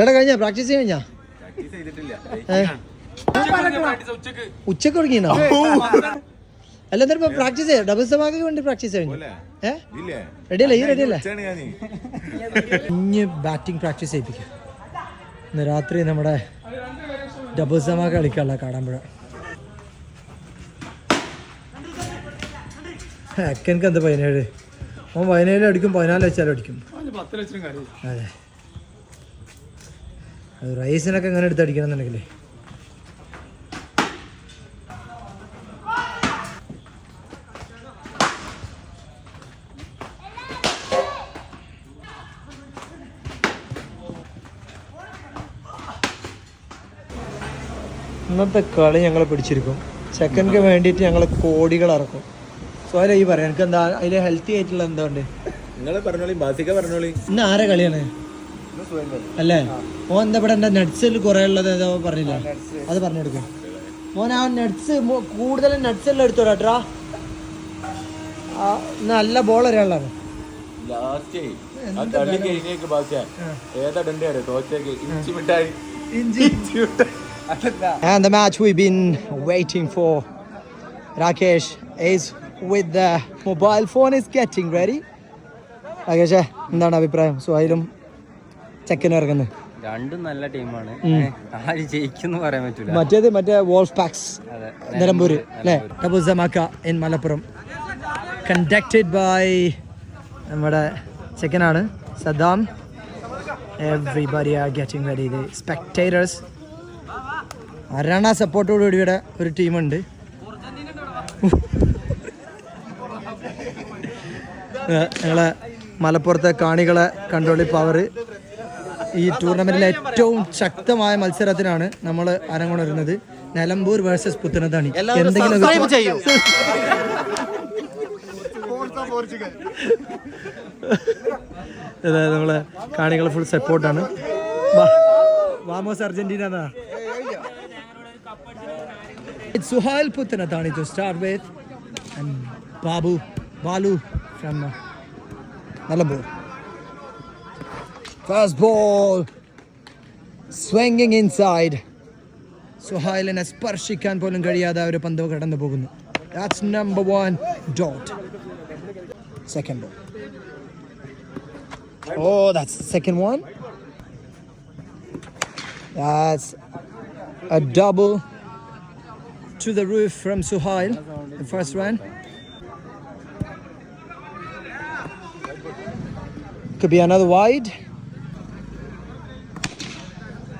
എടാ കഴിഞ്ഞാ? പ്രാക്ടീസ് കഴിഞ്ഞാ? ഉച്ചയ്ക്ക് തുടങ്ങിയോ? അല്ല എന്തായാലും ഇപ്പൊ പ്രാക്ടീസ് ചെയ്യാം? ഡബിൾ സമാക്ക് വേണ്ടി പ്രാക്ടീസ് കഴിഞ്ഞു? പോലെ. ഏ? ഇല്ലേ? റെഡി അല്ലേ ഈ റെഡി അല്ലേ ഇനി ബാറ്റിംഗ് പ്രാക്ടീസ് ചെയ്യിപ്പിക്കാം. ഇന്ന് രാത്രി നമ്മുടെ ഡബിൾ സമാക്ക് കളിക്കാനുള്ള കാടാമ്പുഴ. അക്കനക്ക് എന്താ പതിനേഴ്? ഓൻ പതിനേഴ് അടിക്കും പതിനാല് വെച്ചാലും അടിക്കും. അത്. റൈസിനൊക്കെ എങ്ങനെ എടുത്ത് അടിക്കണം എന്നുണ്ടെങ്കിലേ ഇന്നത്തെ കളി ഞങ്ങൾ പിടിച്ചിരിക്കും. ചെക്കൻക്ക് വേണ്ടിയിട്ട് ഞങ്ങൾ കോടികൾ ഇറക്കും സോ അല്ല ഈ പറയാം എനിക്ക് എന്താ അതിൽ ഹെൽത്തി ആയിട്ടുള്ള എന്താ ഉണ്ട് നിങ്ങൾ പറഞ്ഞോളി ബാസിക്ക പറഞ്ഞോളി. ഇന്ന് ആരെ കളിയാണ്? അല്ലേ? ഓൻ എന്താ ഇവിടെ എന്റെ നട്സിൽ കുറെ ഉള്ളത് ഏതോ പറഞ്ഞില്ല? അത് പറഞ്ഞു കൊടുക്കും. മോൻ ആ നട്സ് കൂടുതലും നട്സ് എല്ലാം എടുത്തോടാ നല്ല ബോൾ ഒരാളാണ് And the match we've been waiting for. Rakesh is with the mobile phone is getting ready. രാകേഷേ എന്താണ് അഭിപ്രായം? സുഹൈലും? ചെക്കനും ഇറങ്ങുന്നത്. രണ്ടും നല്ല ടീമാണ്. ആര് ജയിക്കും പറയാൻ പറ്റില്ല മറ്റേത് മറ്റേ വോൾഫ് പാക്സ് നിലമ്പൂര് അല്ലേ? ടബുസമാക്ക സമാക്ക ഇൻ മലപ്പുറം. കണ്ടക്റ്റഡ് ബൈ നമ്മുടെ ചെക്കനാണ് Saddam everybody are getting ready the spectators അരണ സപ്പോർട്ടോടുകൂടി ഇവിടെ ഒരു ടീമുണ്ട്. ഞങ്ങളെ മലപ്പുറത്തെ കാണികളെ കണ്ട്രോളി പവർ ഈ ടൂർണമെന്റിലെ ഏറ്റവും ശക്തമായ മത്സരത്തിനാണ് നമ്മൾ അരങ്ങുണരുന്നത്. നിലമ്പൂർ വേഴ്സസ് പുത്തനത്താണി എന്തെങ്കിലും അതെ നമ്മളെ കാണികൾ ഫുൾ സപ്പോർട്ടാണ് വാമോസ് Argentina Suhal Puthanathani to start with Babu Balu from uh, Nilambur. First ball swinging inside. സുഹൈലിനെ സ്പർശിക്കാൻ പോലും കഴിയാതെ ഒരു പന്ത് കടന്നു പോകുന്നു that's number one dot second ball oh that's second one that's A double to the roof from Suhail, the first run. Could be another wide.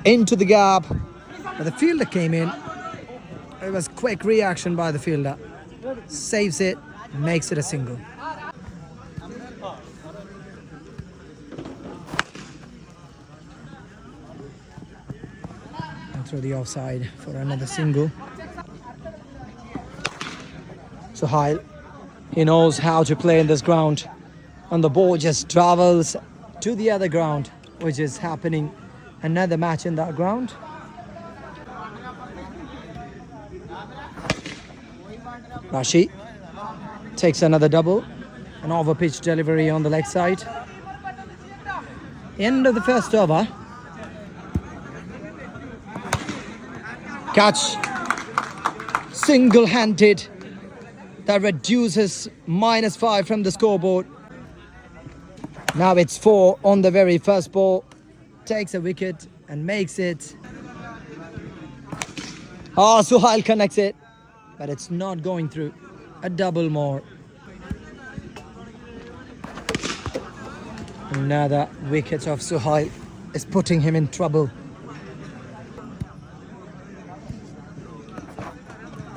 Into the gap. But the fielder came in. It was quick reaction by the fielder. Saves it, makes it a single. And through the offside for another single. Suhail. He knows how to play in this ground. And the ball just travels to the other ground, which is happening another match in that ground. Rashi takes another double. An over pitch delivery on the leg side. End of the first over. Catch. Single handed that reduces minus five from the scoreboard. Now it's four on the very first ball. Takes a wicket and makes it. Oh, Suhail connects it, but it's not going through. A double more. Another wicket of Suhail is putting him in trouble.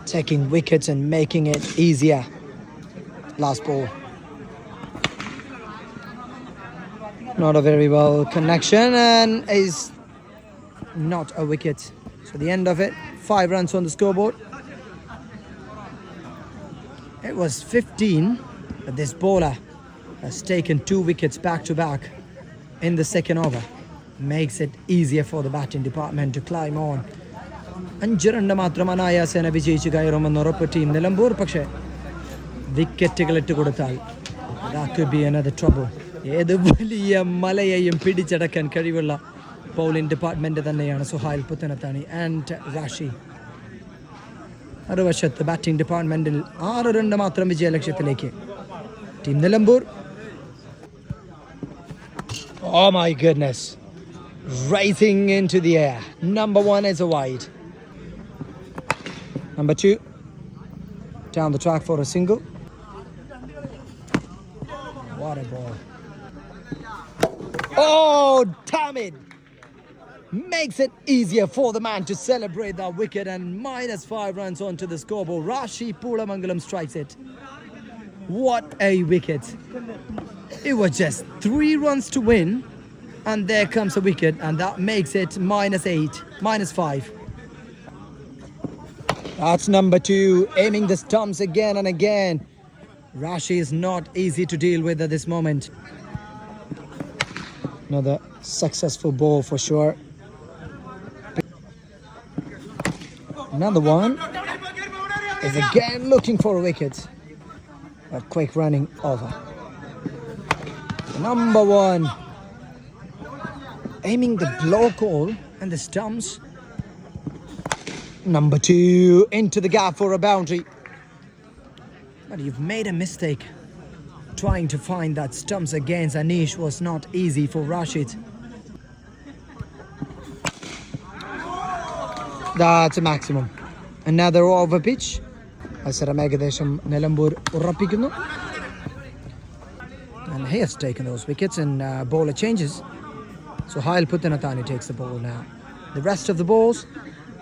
taking wickets and making it easier. Last ball. Not a very well connection and is not a wicket. So the end of it, five runs on the scoreboard. It was 15, but this bowler has taken two wickets back to back in the second over. Makes it easier for the batting department to climb on. അഞ്ച് run മാത്രം അനായാസേന വിജയിച്ചു കയറുമെന്ന് ഉറപ്പ് team Nilambur പക്ഷേ വിക്കറ്റുകൾ ഇട്ട് കൊടുത്താൽ that could be another trouble ഏത് വലിയ മലയെയും പിടിച്ചടക്കാൻ കഴിവുള്ള ബൗളിംഗ് ഡിപ്പാർട്ട്മെന്റ് തന്നെയാണ് സുഹായിൽ പുത്തനത്താണി ആൻഡ് റാഷി. മറുവശത്ത് ബാറ്റിംഗ് ഡിപ്പാർട്ട്മെന്റിൽ ആറ് രണ്ട് മാത്രം വിജയലക്ഷ്യത്തിലേക്ക് team Nilambur. Oh my goodness rising in to the air number one is a wide number two down the track for a single What a. Oh, damn it! Makes it easier for the man to celebrate that wicket and minus five runs onto the scoreboard. Rashi Pulamangalam strikes it. What a wicket! It was just three runs to win, and there comes a wicket, and that makes it minus eight, minus five. That's number two, aiming the stumps again and again. Rashi is not easy to deal with at this moment. Another successful ball for sure. Another one is again looking for a wicket. A quick running over. Number one. Aiming the blow call and the stumps. Number two into the gap for a boundary. But you've made a mistake. Trying to find that stumps against Anish was not easy for Rashid. That's a maximum. Another over pitch. മത്സരം ഏകദേശം നിലമ്പൂർ ഉറപ്പിക്കുന്നു And he has taken those wickets and uh, bowler changes. So Hail Putanathani takes the ball now. The rest of the balls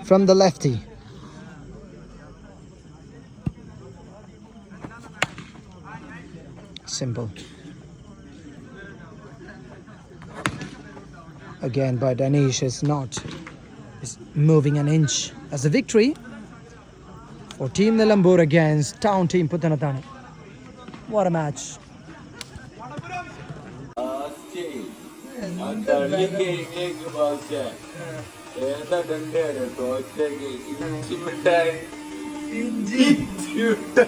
from the lefty. Simple. Again, by Danish is not is moving an inch as a victory for Team Nilambur against Town Team Putanathani. What a match. ആ കളി കഴിഞ്ഞേക്ക് ബാദ്ഷാ. ഏതാ ഡണ്ടയാണ് തോറ്റേക്ക് ഇഞ്ചി മിഠായി ഇഞ്ചി മിഠായി